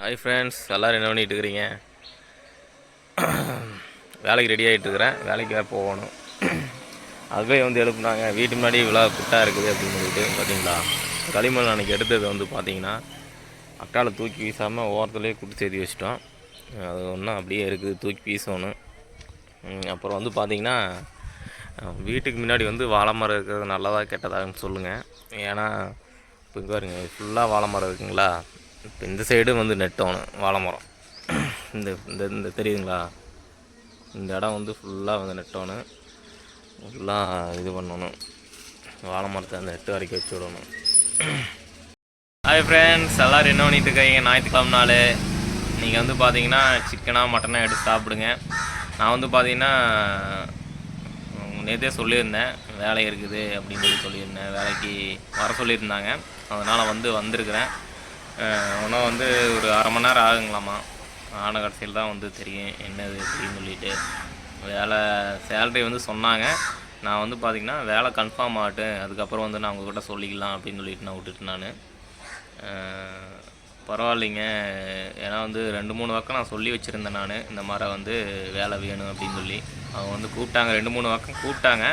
Hi friends எல்லோரும் என்ன பண்ணிகிட்டு இருக்கிறீங்க வேலைக்கு ரெடி ஆகிட்டு இருக்கிறேன் வேலைக்கு வேறு போகணும். அதுவே வந்து எழுப்புனாங்க. வீட்டு முன்னாடி இவ்வளோ குட்டாக இருக்குது அப்படின்னு சொல்லிட்டு பார்த்தீங்களா? களிமண் அன்றைக்கி எடுத்தது வந்து பார்த்தீங்கன்னா அக்கால தூக்கி வீசாமல் ஓரத்துலேயே குட்டி சேர்த்து வச்சிட்டோம். அது ஒன்றும் அப்படியே இருக்குது. தூக்கி வீசணும். அப்புறம் வந்து பார்த்தீங்கன்னா வீட்டுக்கு முன்னாடி வந்து வாழை மரம் இருக்கிறது நல்லதாக கெட்டதான்னு சொல்லுங்கள் ஏன்னா இப்போ பாருங்க ஃபுல்லாக வாழை மரம் இருக்குங்களா? இப்போ இந்த சைடு வந்து நெட்டோணும் வாழை மரம் இந்த இந்த இந்த தெரியுதுங்களா? இந்த இடம் வந்து ஃபுல்லாக வந்து நெட்டோணும் ஃபுல்லாக இது பண்ணணும். வாழை மரத்தை அந்த நெட்டு வரைக்கும் வச்சு விடணும். ஹாய் ஃப்ரெண்ட்ஸ் எல்லோரும் என்ன பண்ணிட்டு இருக்கீங்க? ஞாயிற்றுக்கிழமை நாள். நீங்கள் வந்து பார்த்தீங்கன்னா சிக்கனாக மட்டனாக எடுத்து சாப்பிடுங்க. நான் வந்து பார்த்தீங்கன்னா நேற்றே சொல்லியிருந்தேன். வேலை இருக்குது அப்படின்னு சொல்லி சொல்லியிருந்தேன். வேலைக்கு வர சொல்லியிருந்தாங்க. அதனால் வந்து வந்திருக்கிறேன். இன்னும் வந்து ஒரு அரை மணி நேரம் ஆகுங்களாமா ஆன கடைசியில் தான் வந்து தெரியும் என்னது அப்படின்னு சொல்லிட்டு. வேலை சேலரி வந்து சொன்னாங்க. நான் வந்து பார்த்திங்கன்னா வேலை கன்ஃபார்ம் ஆகட்டும் அதுக்கப்புறம் வந்து நான் உங்ககிட்ட சொல்லிக்கலாம் அப்படின்னு சொல்லிட்டு நான் விட்டுட்டு நான். பரவாயில்லைங்க. ஏன்னா வந்து ரெண்டு மூணு பக்கம் நான் சொல்லி வச்சுருந்தேன் நான். இந்த மாதிரி வந்து வேலை வேணும் அப்படின்னு சொல்லி. அவங்க வந்து கூப்பிட்டாங்க ரெண்டு மூணு பக்கம் கூப்பிட்டாங்க.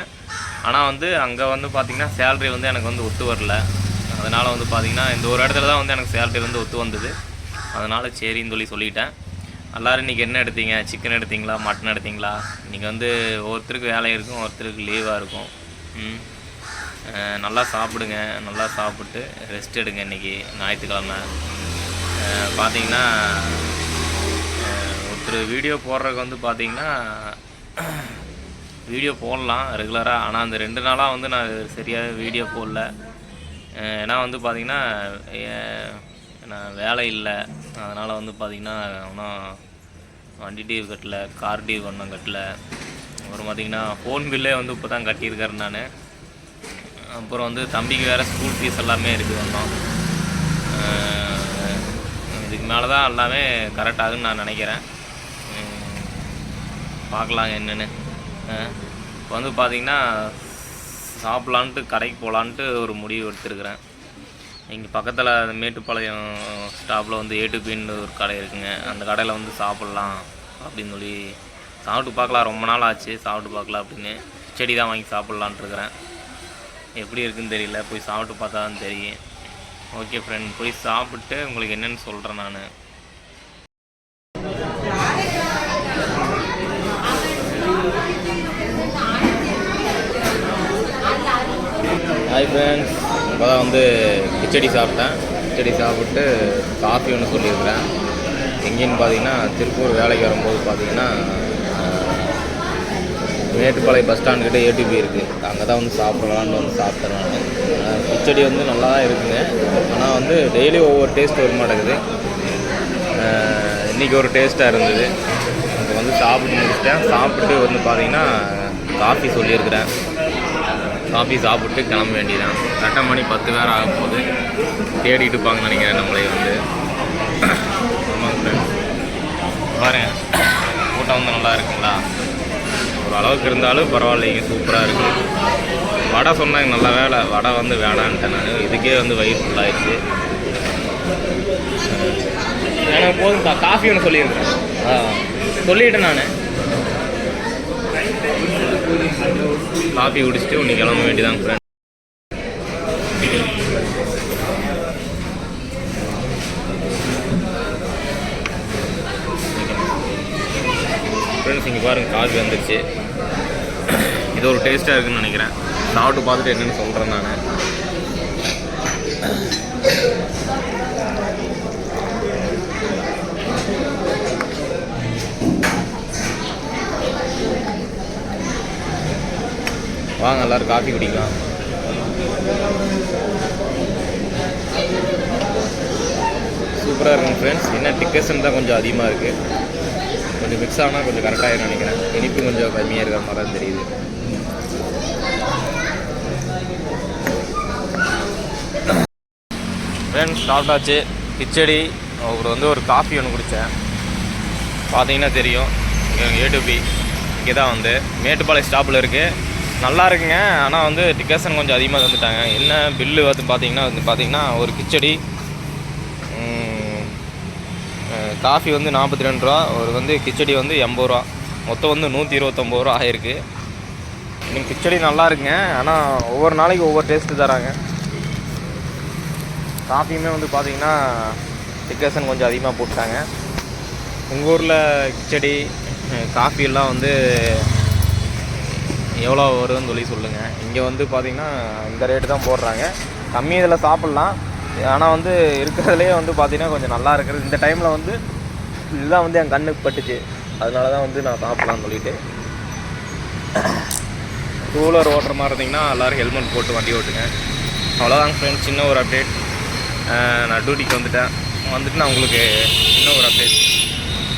ஆனால் வந்து அங்கே வந்து பார்த்திங்கன்னா சேலரி வந்து எனக்கு வந்து ஒத்து வரல. அதனால் வந்து பார்த்திங்கன்னா இந்த ஒரு இடத்துல தான் வந்து எனக்கு சேலரி வந்து ஒத்து வந்தது. அதனால் சரின்னு சொல்லி சொல்லிட்டேன். எல்லோரும் இன்றைக்கி என்ன எடுத்தீங்க? சிக்கன் எடுத்தீங்களா? மட்டன் எடுத்தீங்களா? இன்றைக்கி வந்து ஒருத்தருக்கு வேலை இருக்கும் ஒருத்தருக்கு லீவாக இருக்கும். நல்லா சாப்பிடுங்க. நல்லா சாப்பிட்டு ரெஸ்ட் எடுங்க இன்றைக்கி ஞாயிற்றுக்கிழமை. பார்த்தீங்கன்னா ஒருத்தர் வீடியோ போடுறதுக்கு வந்து பார்த்தீங்கன்னா வீடியோ போடலாம் ரெகுலராக ஆனால் அந்த ரெண்டு நாளாக வந்து நான் சரியாக வீடியோ போடல. ஏன்னா வந்து பார்த்தீங்கன்னா நான் வேலை இல்லை. அதனால் வந்து பார்த்திங்கன்னா ஒன்றும் வண்டி டியூ கட்டல கார் டியூ ஒன்றும் கட்டல. அப்புறம் பார்த்திங்கன்னா ஃபோன் பில்லே வந்து இப்போ தான் கட்டியிருக்கேன் நான். அப்புறம் வந்து தம்பிக்கு வேறு ஸ்கூல் ஃபீஸ் எல்லாமே இருக்குது ஒன்றும் இதுக்கு மேலே தான் எல்லாமே கரெக்டாகுன்னு நான் நினைக்கிறேன். பார்க்கலாங்க என்னென்னு. இப்போ வந்து பார்த்திங்கன்னா சாப்பிட்லான்ட்டு கடைக்கு போகலான்ட்டு ஒரு முடிவு எடுத்திருக்கிறேன். இங்கே பக்கத்தில் மேட்டுப்பாளையம் ஸ்டாப்பில் வந்து ஏட்டுபின்னு ஒரு கடை இருக்குங்க. அந்த கடையில் வந்து சாப்பிட்லாம் அப்படின்னு சொல்லி சாப்பிட்டு பார்க்கலாம். ரொம்ப நாள் ஆச்சு சாப்பிட்டு பார்க்கலாம் அப்படின்னு. செடி தான் வாங்கி சாப்பிட்லான்ட்டு இருக்கிறேன். எப்படி இருக்குன்னு தெரியல. போய் சாப்பிட்டு பார்த்தா தான் தெரியும். ஓகே ஃப்ரெண்ட் போய் சாப்பிட்டு உங்களுக்கு என்னென்னு சொல்கிறேன் நான். ஹாய் ஃப்ரெண்ட்ஸ் இப்போ தான் வந்து கிச்சடி சாப்பிட்டேன். கிச்சடி சாப்பிட்டு காஃபி ஒன்று சொல்லியிருக்கிறேன். எங்கேன்னு பார்த்தீங்கன்னா திருப்பூர் வேலைக்கு வரும்போது பார்த்தீங்கன்னா மேட்டுப்பாளையம் பஸ் ஸ்டாண்டுக்கிட்ட ஏடிபி இருக்குது அங்கே தான் வந்து சாப்பிட்லான்னு வந்து சாப்பிட்டேன் நான் கிச்சடி வந்து நல்லா தான் இருக்குங்க. ஆனால் வந்து டெய்லி ஒவ்வொரு டேஸ்ட் வர மாட்டேங்குது. இன்றைக்கி ஒரு டேஸ்ட்டாக இருந்தது. அங்கே வந்து சாப்பிட்டு முடிச்சிட்டேன். சாப்பிட்டு வந்து பார்த்தீங்கன்னா காஃபி சொல்லியிருக்கிறேன். காஃபி சாப்பிட்டு கிளம்ப வேண்டியதான் கரெக்டாக மணி பத்து பேர் ஆகும்போது போகுது. தேடிட்டு இருப்பாங்கன்னு நினைக்கிறேன் நம்மளே வந்து. ஆமாங்க ஃப்ரெண்ட்ஸ் பாருங்க. கூட்டம் வந்து நல்லா இருக்குங்களா? ஒரு அளவுக்கு இருந்தாலும் பரவாயில்லைங்க சூப்பராக இருக்குது வடை சொன்னாங்க நல்ல வேலை. வடை வந்து வேணான்ட்டேன் நான். இதுக்கே வந்து வயிறு ஃபுல்லாகிடுச்சு எனக்கு போதும் காஃபி ஒன்று சொல்லியிருக்கேன் சொல்லிட்டேன் நான். காஃபி குடிச்சிட்டு இன்னைக்கு கிளம்ப வேண்டியதான் ஃப்ரெண்ட் ஃப்ரெண்ட்ஸ் இங்கே பாருங்கள் காஃபி வந்துருச்சு. இது ஒரு டேஸ்ட்டாக இருக்குன்னு நினைக்கிறேன். சாப்பிட்டு பார்த்துட்டு என்னென்னு சொல்கிறேன் நான். வாங்க எல்லோரும் காஃபி குடிக்கலாம். சூப்பராக இருக்கும் ஃப்ரெண்ட்ஸ் என்ன டிக்கெட்ஸ் தான் கொஞ்சம் அதிகமாக இருக்குது கொஞ்சம் மிக்ஸ் ஆனால் கொஞ்சம் கரெக்டாக நினைக்கிறேன். இனிப்பு கொஞ்சம் கம்மியாக இருக்கிற மாதிரி தான் தெரியுது. ஃப்ரெண்ட்ஸ் சாப்பிட்டாச்சு. கிச்சடி. அப்புறம் வந்து ஒரு காஃபி ஒன்று குடித்தேன் பார்த்தீங்கன்னா தெரியும். இங்கே ஏடிபி இங்கே தான் வந்து. மேட்டுப்பாளையம் ஸ்டாப்பில் இருக்குது நல்லா இருக்குங்க. ஆனால் வந்து டிக்கேஷன் கொஞ்சம் அதிகமாக தந்துட்டாங்க. என்ன பில்லு வந்து பார்த்தீங்கன்னா வந்து பார்த்தீங்கன்னா ஒரு கிச்சடி காஃபி வந்து நாற்பத்தி ரெண்டு ரூபா. ஒரு வந்து கிச்சடி வந்து எண்பது ரூபா. மொத்தம் வந்து நூற்றி இருபத்தொம்பது ரூபா ஆகிருக்கு இன்னும் கிச்சடி நல்லா இருக்குங்க. ஆனால் ஒவ்வொரு நாளைக்கு ஒவ்வொரு டேஸ்ட்டு தராங்க. காஃபியுமே வந்து பார்த்தீங்கன்னா டிக்கேஷன் கொஞ்சம் அதிகமாக போட்டாங்க உங்கள் ஊரில் கிச்சடி காஃபியெல்லாம் காஃபி எல்லாம் வந்து எவ்வளோ வருதுன்னு சொல்லி சொல்லுங்கள் இங்கே வந்து பார்த்திங்கன்னா இந்த ரேட்டு தான் போடுறாங்க. கம்மி இதில் சாப்பிட்லாம். ஆனால் வந்து இருக்கிறதுலே வந்து பார்த்திங்கன்னா கொஞ்சம் நல்லா இருக்கிறது இந்த டைமில் வந்து இதுதான் வந்து என் கண்ணுக்கு பட்டுச்சு. அதனால தான் வந்து நான் சாப்பிட்லான்னு சொல்லிட்டு. டூ வீலர் ஓட்டுற மாதிரி இருந்தீங்கன்னா எல்லோரும் ஹெல்மெட் போட்டு வண்டி ஓட்டுங்க. அவ்வளோதாங்க ஃப்ரெண்ட்ஸ் சின்ன ஒரு அப்டேட் நான் டியூட்டிக்கு வந்துட்டேன். வந்துட்டு நான் உங்களுக்கு இன்னும் ஒரு அப்டேட்